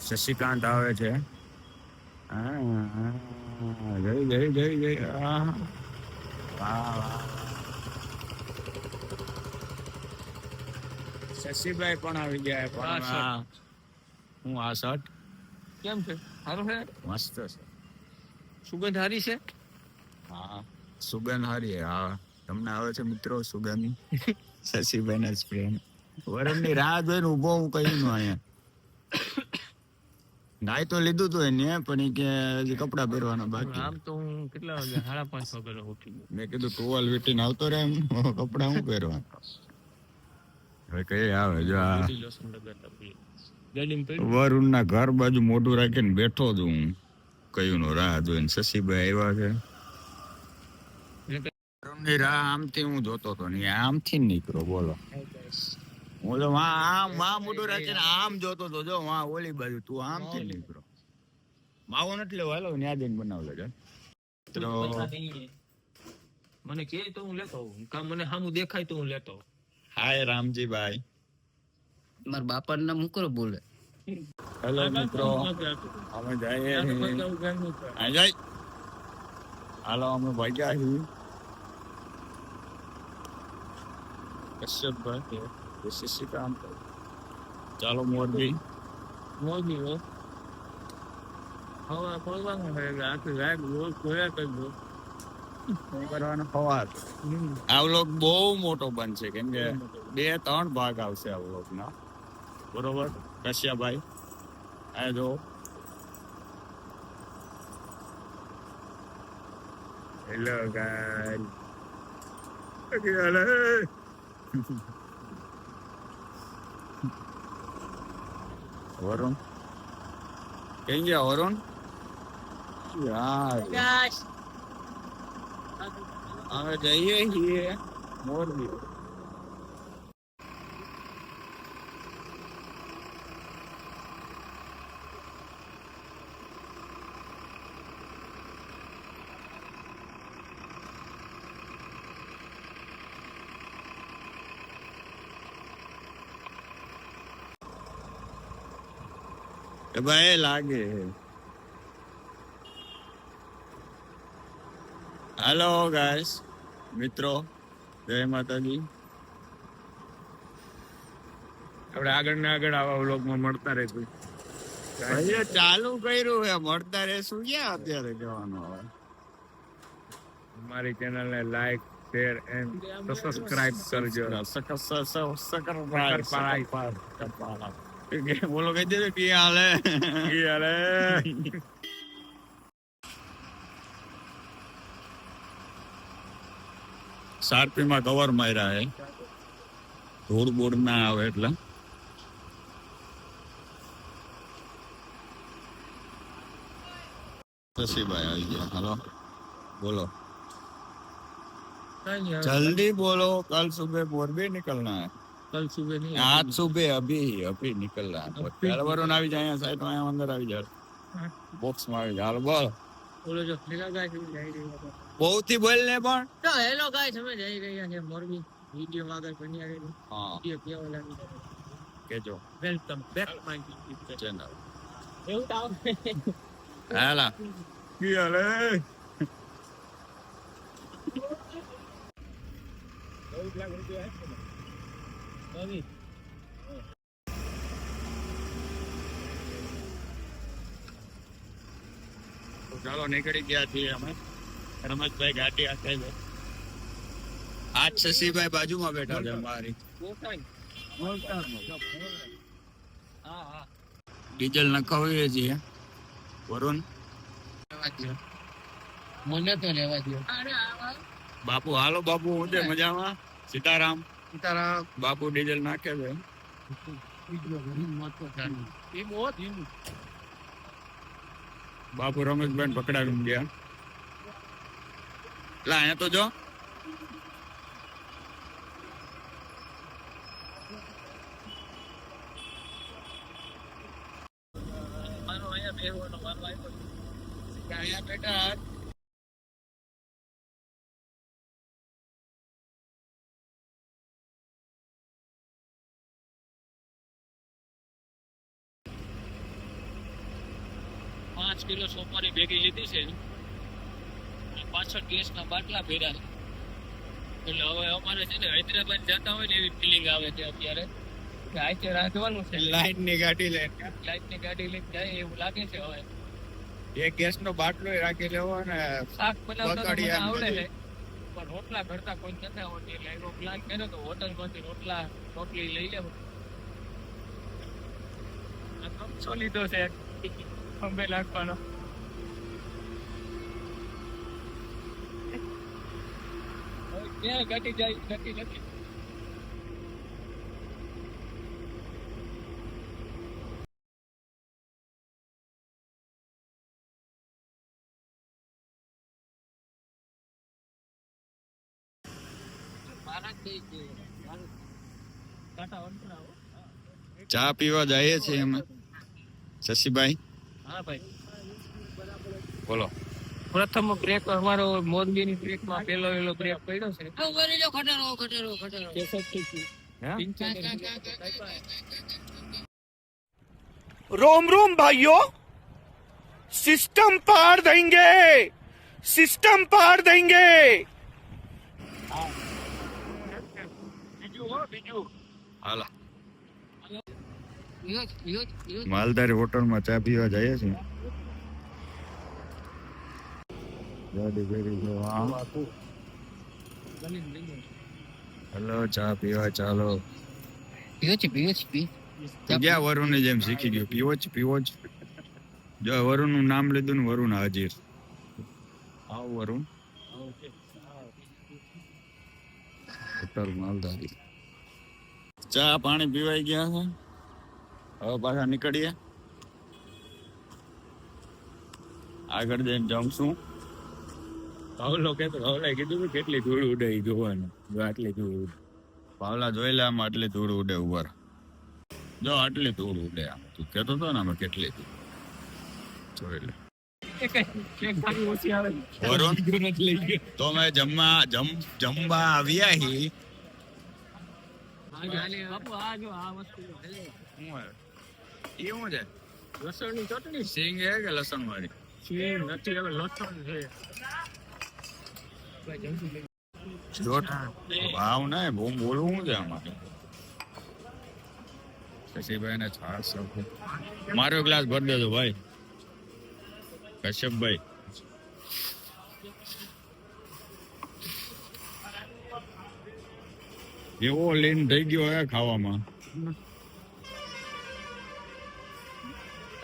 શશિકાંત આવે છે. જય જય જય જય વાહ વાહ. શશીભાઈ પણ આવી ગયા પણ હા, હું આ શર્ટ કેમ છે? સારું છે? મસ્ત છે. સુગંધ હારી છે? હા સુગંધ હારી હા. તમને આવે છે મિત્રો સુગંધ? શશીભાઈ ના સ્પ્રે વરમની રાહ જોઈને ઊભો હું કહ્યું નું અહીંયા? નાઈ તો લીધું તું એને પણ કે હજી કપડા પહેરવાના બાકી. આમ તો હું કેટલા વાગે સાડા પાંચ વાગે ઉઠી ગયો. મેં કીધું ટુવાલ વીટીને આવતો રહે એમ. કપડા હું પહેરવા હવે કઈ આવે જો આ. વરુણ ના ઘર બાજુ મોઢું રાખીને બેઠો જ હું. કયું નો રાહ જોઈને શશીભાઈ આવ્યા છે. રાહ આમથી હું જોતો તો નહીં આમથી નીકળો બોલો. હું તો વા આમ વાં મોઢું રાખીને આમ જોતો તો જો વા ઓલી બાજુ તું આમ થી નીકળો. માવો નથી લેવો હાલો ન્યા જઈને બનાવ લેજો મિત્રો મને કે તો હું લેતો આવું કાં મને સામું દેખાય તો હું લેતો હાય હાય રામજીભાઈ. મારા બાપા નામ હું કરો બોલે? હેલો મિત્રો. અમે જઈએ આ જાય. હાલો અમે ભાગ્યા છીએ. કશ્યપભાઈ એ શશિકાંત ચાલો મોરબી. મોરબી હો. હવા ખોલવાનું એટલે આખી રાત રોજ ખોયા કરજો કરવાનો સવાર આવલોક બહુ મોટો બનશે કેમ કે બે ત્રણ ભાગ આવશે આવલોક ના બરોબર? કશ્યાભાઈ આ જો. હેલો ગાઈસ વરુણ કઈ ગયા વરુણ યાર અમે જઈએ છીએ મોરબી ભાઈ લાગે. હેલો ગાઈસ મિત્રો જય માતાજી. આપણે આગળ ને આગળ આવા વ્લોગમાં મળતા રહેશું. ચાલુ કર્યું હે મળતા રહેશું. ક્યાં અત્યારે જવાનું હવે? મારી ચેનલને લાઈક શેર એન્ડ સબસ્ક્રાઇબ કરજો. સબસ્ક્રાઇબ સ- સ- સકર સકરપારા. કે બોલો કહી દેજો કે હાલે ઈ હાલે. શાર્પીમાં કવર માર્યા હે ધૂળ બૂળ ના આવે એટલે શશીભાઈ આવી ગયા હાલો બોલો કઈ નહીં, હવે जल्दी बोलो कल सुबह मोरबी निकलना है કલ સુબહ નહીં आज सुबह अभी अभी निकलना है ત્યારે વરુણ આવી જાય અહીંયા સાઈડ માં અંદર આવી જાય બોક્સ માં આવી જાય હાલો બોલ બોલો જો ભેગા ગાય છે, જઈ રહ્યા છે. બહુ થી બોલ ને પણ તો હેલો ગાઈસ અમે જઈ રહ્યા છે મોરબી વિડીયો આગળ બની આગળ હા વિડીયો કેવો લાગે કેજો welcome back my YouTube channel એવું તો આવે. હાલા કી હાલે ચૌદ લાખ રૂપિયા હશે ને? નવી. તો ચાલો નીકળી ગયા છીએ અમે. રમેશભાઈ ગાડી આખે છે. આજ શશીભાઈ બાજુમાં બેઠા છે મારી હા હા ડીઝલ નખાવીએ છીએ. વરુણ. મને તો લેવા દો બાપુ હાલો બાપુ હું છે મજામાં? સીતારામ. સીતારામ બાપુ ડીઝલ નાખે છે. બાપુ રમેશભાઈ પકડાવી ગયા. અહીંયા તો જો. અહીંયા બેહવાનો સોપારી ભેગી લીધી છે. પાછળ ગેસના બાટલા ભેરા એટલે હવે અમારે છે ને હૈદરાબાદ જતા હોય ને એવી ફિલિંગ આવે છે અત્યારે. કે આજે રાખવાનું છે. લાઈટની ગાડી લઈને. લાઈટની ગાડી લઈને જાય એવું લાગે છે હવે. એક ગેસ નો બાટલો રાખી લેવો શાક બનાવતા આવડે છે. પણ રોટલા ઘરતા કોઈ નથી આવડતી એટલે એનો પ્લાન કર્યો તો હોટલમાંથી રોટલા રોટલી લઈ લેવું. આ લીધો છે. ખંભે નાખવાનો. ક્યાં ઘટી જાય ઘટી નથી. ચા પીવા જઈએ છીએ અમે શશીભાઈ? હા ભાઈ. બોલો. પ્રથમ બ્રેક અમારો મોરબીની બ્રેકમાં પહેલો પહેલો બ્રેક પડ્યો છે. રોમ રોમ ભાઈઓ. સિસ્ટમ પાર દેંગે સિસ્ટમ પાડ દેંગે માલધારી હોટલમાં ચા પીવા જઈએ છીએ. ગાડી ભેગી. હેલો ચા પીવા ચાલો. પીવો છે પીવો છે પી. ગયા વરુણની જેમ શીખી ગયો. પીવો છે પીવો છે. જો વરુણનું નામ લીધું ને વરુણ હાજીર. આવ વરુણ. હોટલ માલધારી. ચા પાણી પીવાઈ ગયા છે? હવે પાછા નીકળીએ. આગળ જઈને જમશું. પાવલો કે તો પાવલા કીધું કે કેટલી ધૂળ ઉડે ઈ જોવાનું. જો આટલી ધૂળ ઉડે. પાવલા જોઈ લે આમાં આટલી ધૂળ ઉડે ઉપર. જો આટલી ધૂળ ઉડે આમ. તું કેતો તો ને આમાં કેટલી ધૂળ. જોઈ લે. તો મેં જમવા જમ જમવા આવ્યા હી. શું છે? લસણની ચટણી. સિંગ હે કે લસણ વાળી નથી હવે લસણ છે. ભાવ ના બહુ બોલવું છે અમારે શશીભાઈ ને છાસ મારો ગ્લાસ ભરી દેજો ભાઈ. કશ્યપભાઈ. એવો લીન થઈ ગયો હે ખાવામાં.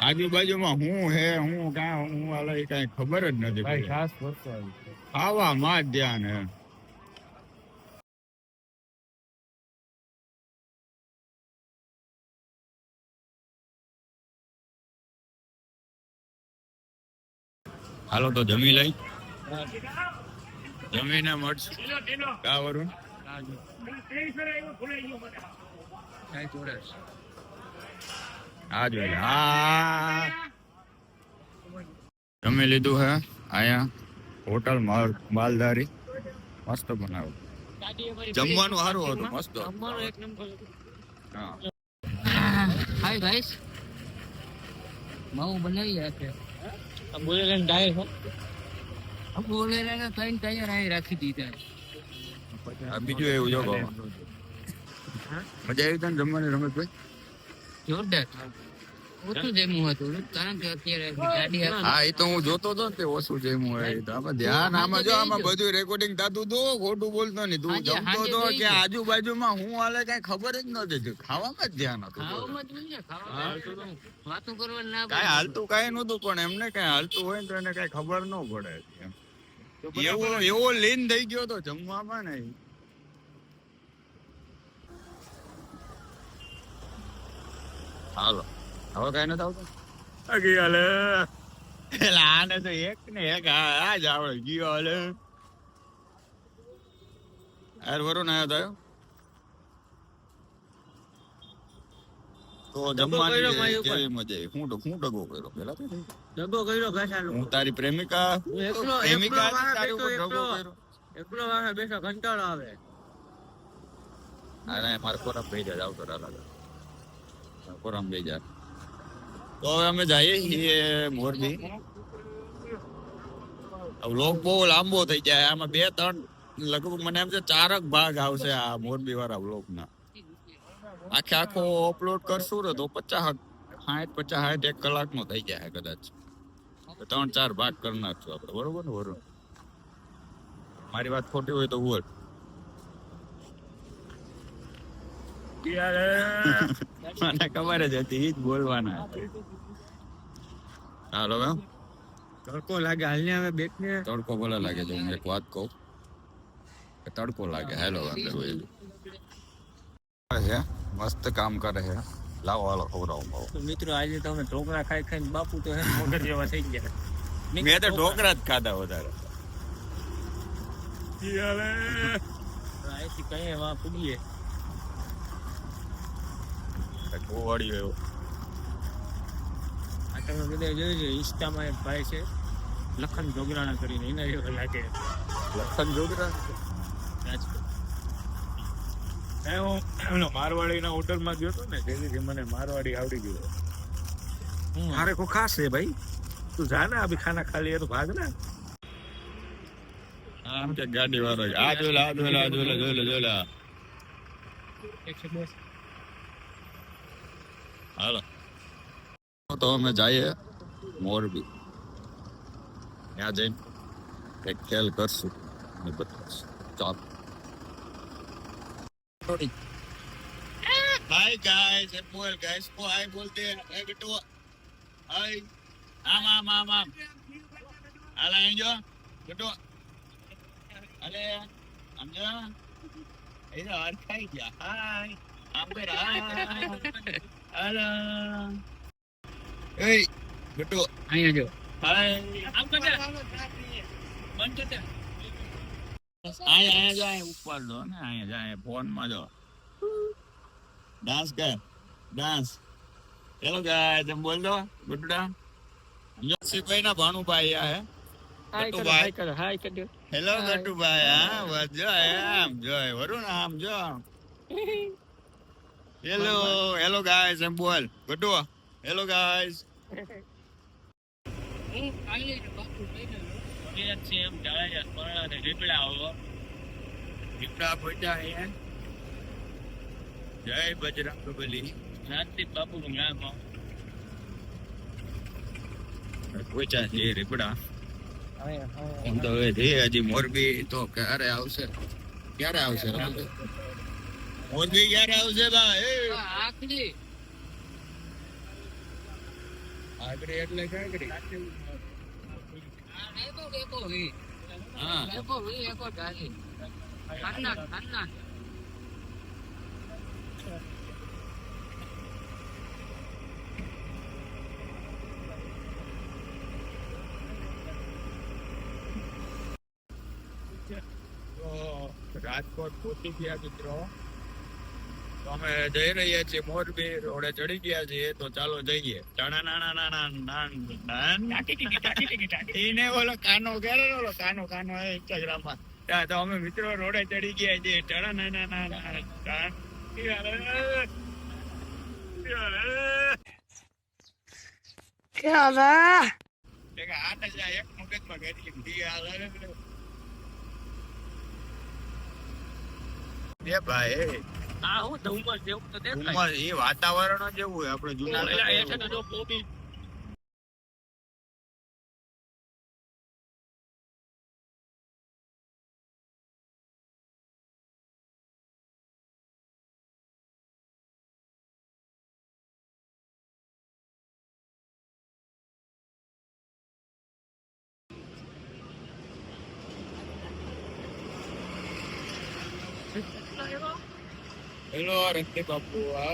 આજુબાજુમાં હું હે હું કાં હું હાલે કઈ કાંઈ ખબર જ નથી ભાઈ ખાસ વસ્તુ આવી. ખાવામાં જ ધ્યાન હે હાલો તો જમી લઈ. જમીને મળશું. કા વરુણ? જોઈ લે. જમી લીધું હે? આયા હોટલ માલ માલધારી મસ્ત બનાવ. જમવાનું સારું હતું મસ્ત. જમવાનું એક નંબર હા. હાય ગાઈસ માવું બનાવી રાખે. આ બોલેલા ડાયર હો. બોલે ને ત્રણ તૈયાર આવી રાખી દીધા. આ બીજું એવું જો મજા આવી તને જમવાની રમેશભાઈ જોરદાર. ઓછું જેમું હતું. કારણ કે અત્યારે ગાડી હા એ તો હું જોતો હતો ને તે ઓછું જેમ હોય તો. આમાં ધ્યાન આમાં જો આમાં બધું રેકોર્ડિંગ થતું તો ખોટું બોલતો નહીં. તું જમતો કે આજુબાજુમાં હું હાલે કઈ ખબર જ નતી ખાવામાં જ ધ્યાન હતું. ખાવામાં જ હોય ને ખાવામાં વાતો કરવા ના કાંઈ હાલતું કઈ નતું પણ એમને કઈ હાલતું હોય ને તો એને કઈ ખબર ન પડે એવો એવો લીન થઈ ગયો તો જમવામાં ને હાલો. હવે કઈ નથી આવતું અગી હાલે. એટલે આને તો એક ને એક આ જ આવડે ગયો હાલે. યાર વરુણ આવ્યો તો તો જમવાની કેવી મજા આવી. હું તો હું ડગો કર્યો. પેલા તો કર્યો ઘસાનો હું તારી પ્રેમિકા એકલો પ્રેમિકા એકલો વાળા તારી ઉપર ડગો કર્યો. એકલો વાળા બેઠો કંટાળો આવે. અરે મારે કોરામ ભેજા જા આવતો રહે કોરામ બે જા તો હવે અમે જઈએ છીએ મોરબી. વ્લોગ બહુ લાંબો થઈ જાય. આમાં બે, ત્રણ, લગભગ મને એમ છે ચારક ભાગ આવશે આ મોરબી વાળા વ્લોગ ના આખે આખો અપલોડ કરશું ને તો પચાસ, સાઠ પચાસ, સાઠ, એક કલાક નો થઈ જાય કદાચ. ત્રણ, ચાર ભાગ કરી નાખશું આપણે. બરોબર ને બરોબર મારી વાત ખોટી હોય તો બોલ. મને ખબર જ હતી ઈ જ બોલવાના હતા. હાલો એમ તડકો લાગે હાલને હવે બેટ ને તડકો ભલે લાગે છે હું એક વાત કહું. કે તડકો લાગે હેલો વાંધો કોઈ છે મસ્ત કામ કરે છે. લાવો હાલો ખવડાવું ભાવ મિત્રો આજે તો અમે ઢોકળા ખાઈ ખાઈને બાપુ તો હે ને મોઢર જેવા થઈ ગયા. મેં તો ઢોકળા જ ખાધા વધારે. અહીંથી કઈ એવા પૂગીએ ગોવાળી એવો. આ તમે બધા જોયું છે ઇન્સ્ટામાં એક ભાઈ છે લખન જોગરાણા કરીને એના જેવા લાગે. લખન રાજકોટ હું એમનો મારવાડીના હોટલમાં ગયો હતો ને જેથી મને મારવાડી આવડી ગયો. મારે કો ખાસ છે ભાઈ. તું જા ને અભી ખાના ખા એ તો ભાગ ને આમ કે ગાડી વાળો આ જોલા આ જોલા જોલા જોલા જોલા એકસો દસ હાલો તો અમે જઈએ મોરબી ત્યાં જઈને એક ખેલ કરશું ને બતાવશું ચાલો હાય ગાઈસ એ બોલ ગાઈસ કો હાય બોલતે હે ગટુ હાય આમ આમ આમ આમ હાલા અહીં જો ગટુ અલે આમ જો એ તો હાર ખાઈ ગયા હાય આમ કર હાય હાલો એય ગટુ અહીંયા જો. હાય આમ બંધ ઉપર જો ને જાય ફોનમાં જો. ડાન્સ કર ડાન્સ. હેલો ગાય તમે બોલ દો ગુડ્ડા સિપાઈ ના ભાણુભાઈ આ હે. હાય કરો ગટુભાઈ. હાય કરો હેલો. ગટુભાઈ હા બસ આમ જો વરુણ આમ જો. હેલો હેલો ગાઈસ એમ બોલ ગટુ હેલો ગાઈસ એ છે એમ ડાળા પરણા ને રીપડા આવો દીપડા પોઈટા હે જય બજરંગ બલી રાજદીપ બાપુ નું નામ આવો. પોઈટા છે રીપડા અહીંયા, અહીંયા. એમ તો હવે છે હજી મોરબી તો ક્યારે આવશે ક્યારે આવશે રમતો? મોરબી ક્યારે આવશે ભાઈ આખરી આગળ એટલે કાંકરી ડેપો ડેપો વી હા ડેપો વી એકો ડાલી ખાના ખાના તો રાજકોટ પહોંચી ગયા મિત્રો તો અમે જઈ રહ્યા છીએ મોરબી રોડે ચડી ગયા છીએ તો ચાલો જઈએ. ચણા નાના નાના નાન એને ઓલો કાનો ક્યારે ઓલો કાનો કાનો ઇન્સ્ટાગ્રામમાં. ત્યાં તો અમે મિત્રો રોડે ચડી ગયા છીએ. ચણા નાના નાના એક મગજમાં ગેરી એ ભાઈ આ હું તો ઉંમર જેવું તો દેખાય. ઉંમર એ વાતાવરણ જેવું હોય આપણે જૂના પેલા Rente Papua.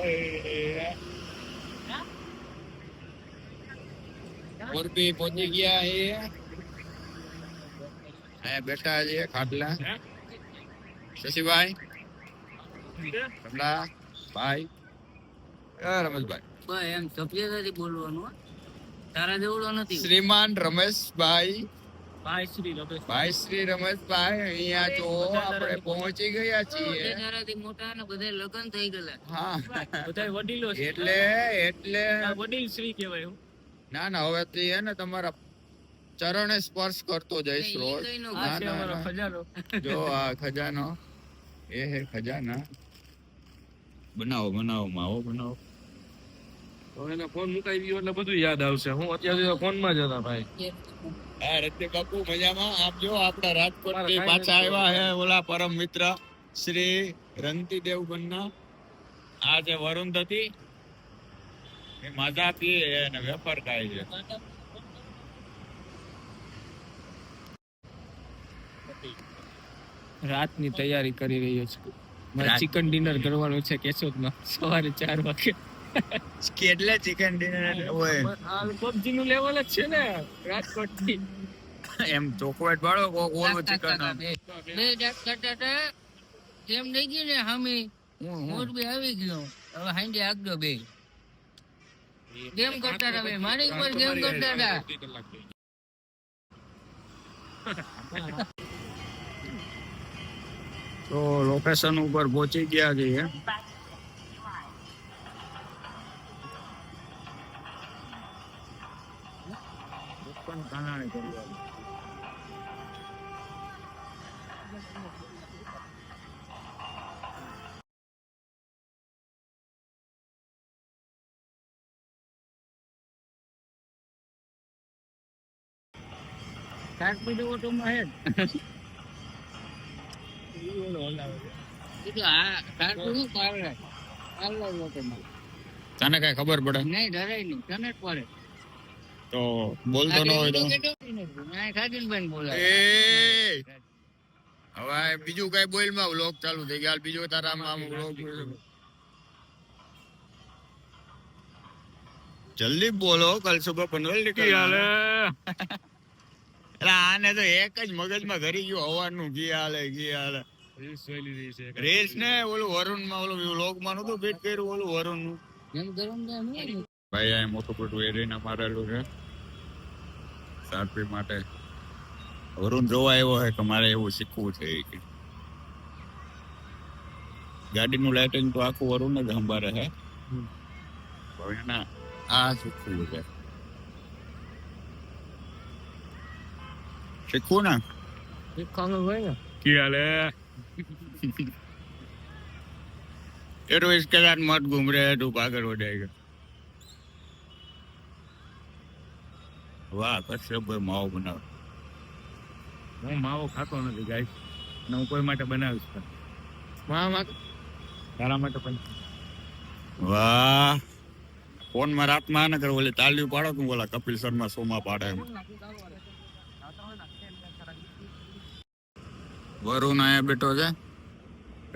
મોરબી પહોંચી ગયા એ અહીંયા બેઠા છે ખાટલા શશીભાઈ કમલા ભાઈ રમેશભાઈ એમ સભ્યતાથી બોલવાનું તારા જેવડો નથી. શ્રીમાન રમેશભાઈ ભાઈ શ્રી રમેશ ભાઈ રમેશભાઈ અહીંયા જો આપણે પહોંચી ગયા છીએ. મોટા ને બધા લગ્ન થઈ ગયેલા. હા. બધા વડીલો એટલે એટલે. વડીલ શ્રી કહેવાય ના ના હવે તે હે ને તમારા ચરણે સ્પર્શ કરતો જઈશ રોજ. જો આ ખજાનો. એ હે ખજાના. બનાવો બનાવો માવો બનાવો. એને ફોન મુકાઈ ગયો એટલે બધું યાદ આવશે. હું અત્યારે ફોન જ હતા ભાઈ. હા રત્તે બાપુ મજામાં? આપ જો આપણા રાજકોટથી પાછા આવ્યા હે ઓલા પરમ મિત્ર શ્રી રંતી દેવગણના આ છે વરુણ હતી એ માજા પીએ અને વેપાર થાય છે. રાતની તૈયારી કરી રહ્યો છું. મારે ચિકન ડિનર કરવાનું છે કેશોદમાં. સવારે ચાર વાગે. કેટલે ચિકન ડિનર હોય. પબજી નું લેવલ જ છે ને રાજકોટથી એમ ચોકલેટ વાળો કોક ઓલું ચિકન બે. કરતા હતા થઈ ગયું ને હામી મોરબી આવી ગયો. હવે હાંડી આગળ બે. ગેમ કરતા હતા મારી ઉપર ગેમ કરતા હતા તો લોકેશન ઉપર પહોંચી ગયા છીએ. હા શાક પીધું પાર્લર પાર્લર ઓટોમાં તને કઈ ખબર પડે? નહીં ડરાય નહીં. તને જ પડે. તો બોલતો ન હોય તો. હવે બીજું કઈ બોલમાં વ્લોગ ચાલુ થઈ ગયા. બીજો તારા આમ વ્લોગ જલ્દી બોલો કલ સુબહ પનવેલ નીકળી હાલે. એટલે આને તો એક જ મગજમાં ઘરી ગયું. હવાનું ઘી હાલે ઘી હાલે. રેસ ને ઓલું વરુણમાં ઓલું વ્લોગમાં નતું ફીટ કર્યું ઓલું વરુણ ને ભાઈ આ મોટું મોટું એરિયા મારેલું છે. સારપી માટે વરુણ જોવા આવ્યો છે કે મારે એવું શીખવું છે કે ગાડીનું લાઇટિંગ તો આખું વરુણ જ સંભાળે છે પણ એના આ શીખવું છે શીખવું ને શીખવાનું હોય ને ક્યારે એ રોજ કદાચ મત ઘૂમ રહે તો પાગલ હો જાયગા વાહ કશ્યપ ભાઈ માવો બનાવો. હું માવો ખાતો નથી ગાય અને હું કોઈ માટે બનાવીશ પણ. મામા તારા માટે પણ. વાહ. ફોનમાં રાતમાં ના કરે ઓલી તાલી પાડો તું ઓલા કપિલ શર્મા શોમાં પાડે એમ. વરુણ અહીંયા બેઠો છે?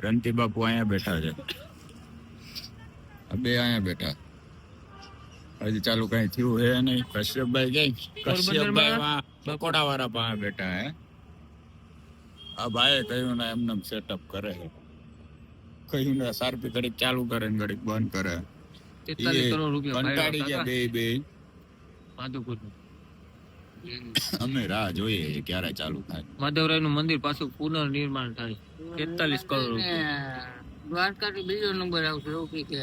રંતી બાપુ અહીંયા બેઠા છે. આ બે અહીંયા બેઠા. હજી ચાલુ કઈ થયું હે નહીં. કશ્યપભાઈ કઈ કશ્યપભાઈ બકોડા વાળા પાસે બેઠા હે. આ ભાઈ કહ્યું ને એમને સેટઅપ કરે. છે કહ્યું ને સારપી ઘડીક ચાલુ કરે ને ઘડીક બંધ કરે. કરોડ રૂપિયા કંટાળી ગયા બે બે અમે રાહ જોઈએ ક્યારે ચાલુ થાય. માધવરાયનું મંદિર પાછું પુનર્નિર્માણ થાય. તેતાલીસ કરોડ રૂપિયા. દ્વારકા બીજો નંબર આવશે એવું કે